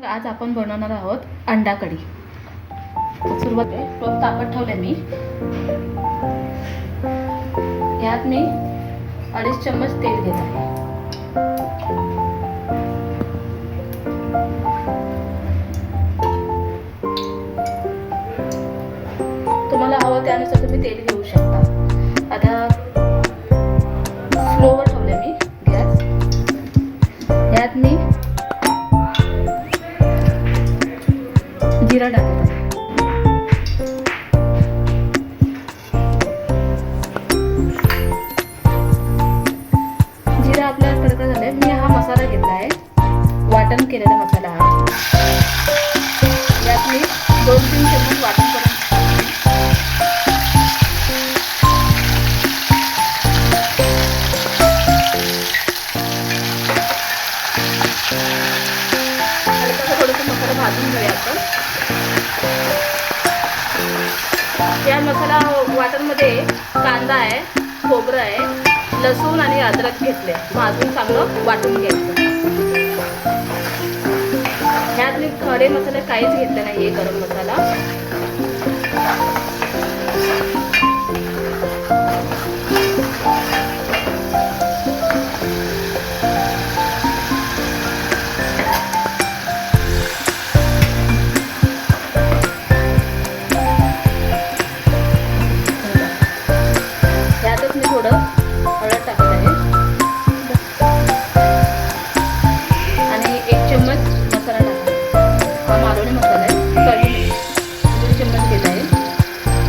मग आज आपण बनवणार आहोत अंडा कढी. सुरुवात टोप तापत ठेवले मी. यात मी अडीच चम्मच तेल घेत आहे तुम्हाला हवं त्यानुसार तुम्ही तेल घेऊ शकता. आता वाटणमध्ये कांदा आहे खोबरं आहे लसूण आणि अद्रक घेतले. भाजून चांगलं वाटून घ्यायचं. ह्यात मी खडे मसाले काहीच घेतले नाही आहे गरम मसाला. हळद टाकत आहे. आणि एक चम्मच मसाला टाका हा मालवणी मसाला आहे. कढी दीड चम्मच घेत आहे.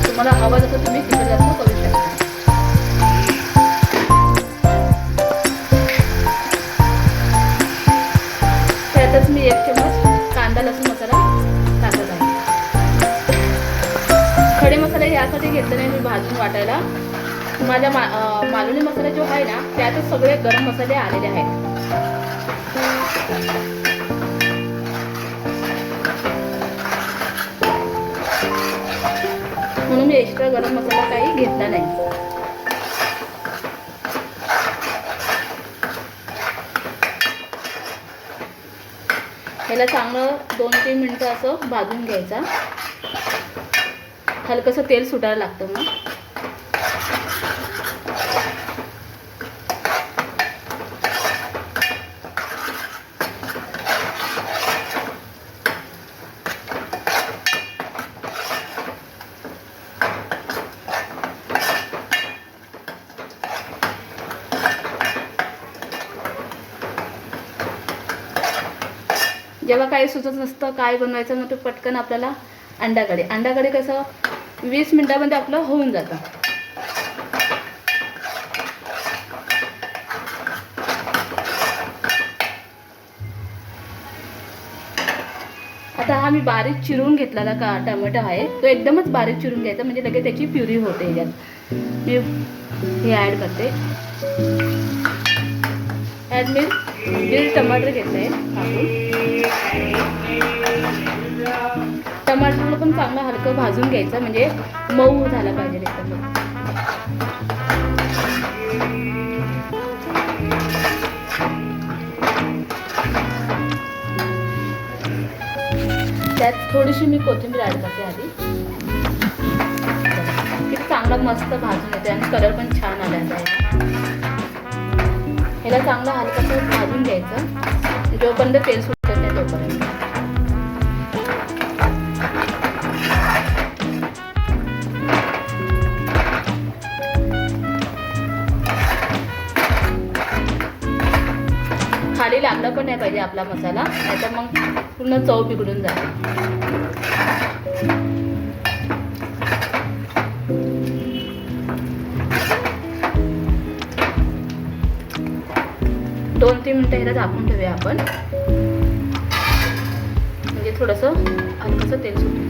तुम्हाला हवा जसं तुम्ही तिखट जास्त करू शकता. त्यातच मी एक चम्मच कांदा लसूण मसाला टाकत आहे. खडे मसाले यासाठी घेतले नाही मी भाजून वाटायला. माझ्या मा मालवणी मसाला जो आहे ना त्यातच सगळे गरम मसाले आलेले आहेत. म्हणून मी एक्स्ट्रा गरम मसाला काही घेतला नाही. ह्याला चांगलं दोन तीन मिनटं असं भाजून घ्यायचा. हलकंसं तेल सुटायला लागतं मग. जेव्हा काही सुचत नसतं काय बनवायचं मग ते पटकन आपल्याला अंडाकडे अंडाकडे कसं वीस मिनिटामध्ये आपलं होऊन जातं. आता हा मी बारीक चिरून घेतलेला का टमाटो आहे तो एकदमच बारीक चिरून घ्यायचा म्हणजे लगेच त्याची प्युरी होते यात मी हे ॲड करते. ह्यात मी दीड टमाटर घेतले कापून. टमाटरला पण चांगलं हलकं भाजून घ्यायचं म्हणजे मऊ झाला पाहिजे एकदम. त्यात थोडीशी मी कोथिंबीर ॲड करते आधी. किती चांगला मस्त भाजून येते आणि कलर पण छान आला आहे. तिला चांगलं हलकंसं भाजून घ्यायचं. जोपर्यंत तेल सुटत नाही तोपर्यंत. खाली लागला पण नाही पाहिजे आपला मसाला नाहीतर मग पूर्ण चव बिघडून जाते. दोन ह्याला झाकून ठेवूया आपण. म्हणजे थोडंसं हलकंसं तेल सुटेल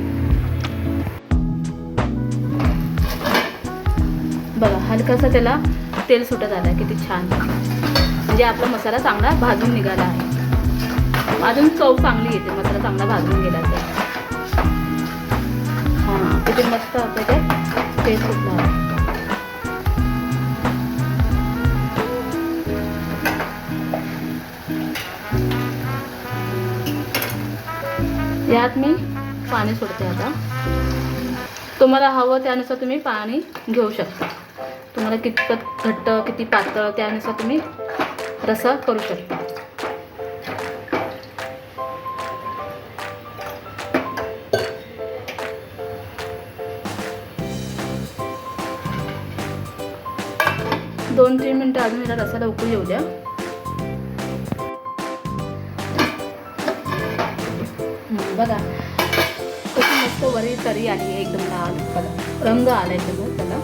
बघा हलकंसं त्याला तेल सुटत आलं किती छान. म्हणजे आपला मसाला चांगला भाजून निघाला आहे. अजून चव चांगली येते मसाला चांगला भाजून गेला तर. हां किती मस्त आपलं ते तेल सुटलं आहे. यात मी पाणी सोडते आता. तुम्हाला हवं त्यानुसार तुम्ही पाणी घेऊ शकता. तुम्हाला कितपत घट्ट किती पातळ त्यानुसार तुम्ही रसा करू शकता. दोन तीन मिनटं अजून याला रसाला उकळी येऊ द्या. बघा कशी मस्त वरी तरी आली आहे एकदम लाल. बघा रंग आला आहे एकदम त्याला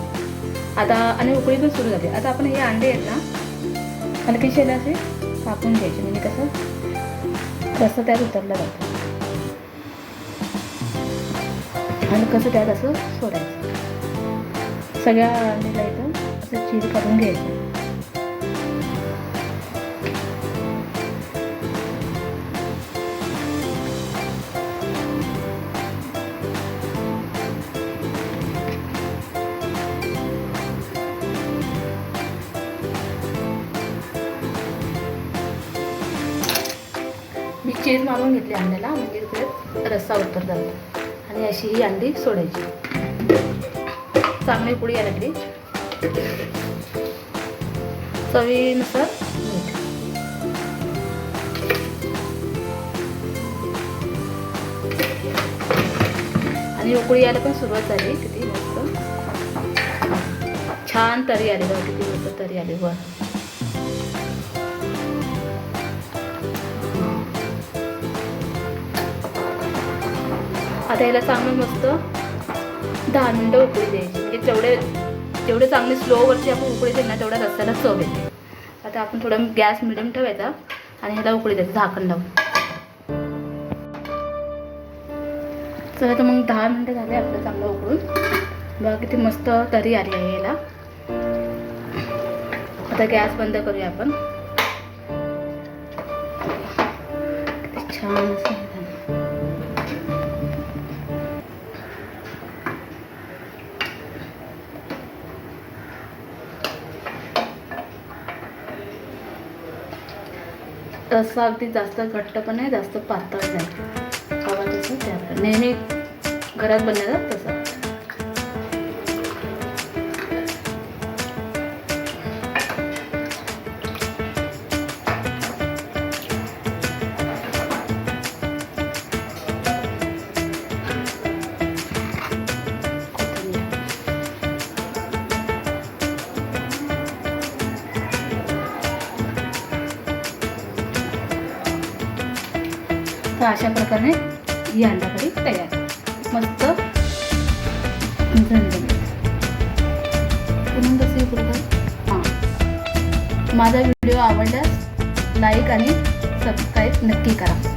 आता आणि उकळी पण सुरू झाली. आता आपण हे अंडे आहेत ना हलकीशे असे कापून घ्यायचे. म्हणजे कसं कसं त्यात उतरलं जातं. आणि कसं त्यात असं सोडायचं. सगळ्या अंडीला इथं असं चीज काढून घ्यायचं. चीज मारून घेतली अंड्याला म्हणजे तिथे रस्सा उत्तर जातो आणि अशी ही अंडी सोडायची. चांगली पुडी यायला चवीनुसार मीठ. आणि उकळी यायला पण सुरुवात झाली. किती मस्त. छान तरी आली बघ किती मस्त तरी आली. वर. आता याला चांगलं मस्त दहा मिनटं उकळी द्यायची. म्हणजे जेवढे जेवढे चांगले स्लोवरची आपण उकळी देईल ना तेवढ्या रस्त्याला चव येते. आता आपण थोडा गॅस मिडियम ठेवायचा आणि ह्याला उकळी द्यायचं झाकण लावून. चला तर मग दहा मिनटं झाले आपलं चांगलं उकळून. बघा किती मस्त तरी आली आहे याला. आता गॅस बंद करूया आपण. किती छान असं तसं अगदी जास्त घट्ट पण नाही जास्त पातळ नाही. हवा तसं त्या नेहमी घरात बनलेला तसं. तर अशा प्रकारे ही अंडाकरी तयार. मस्त झणझणीत कसे हां. माझा व्हिडिओ आवडल्यास लाईक आणि सबस्क्राईब नक्की करा.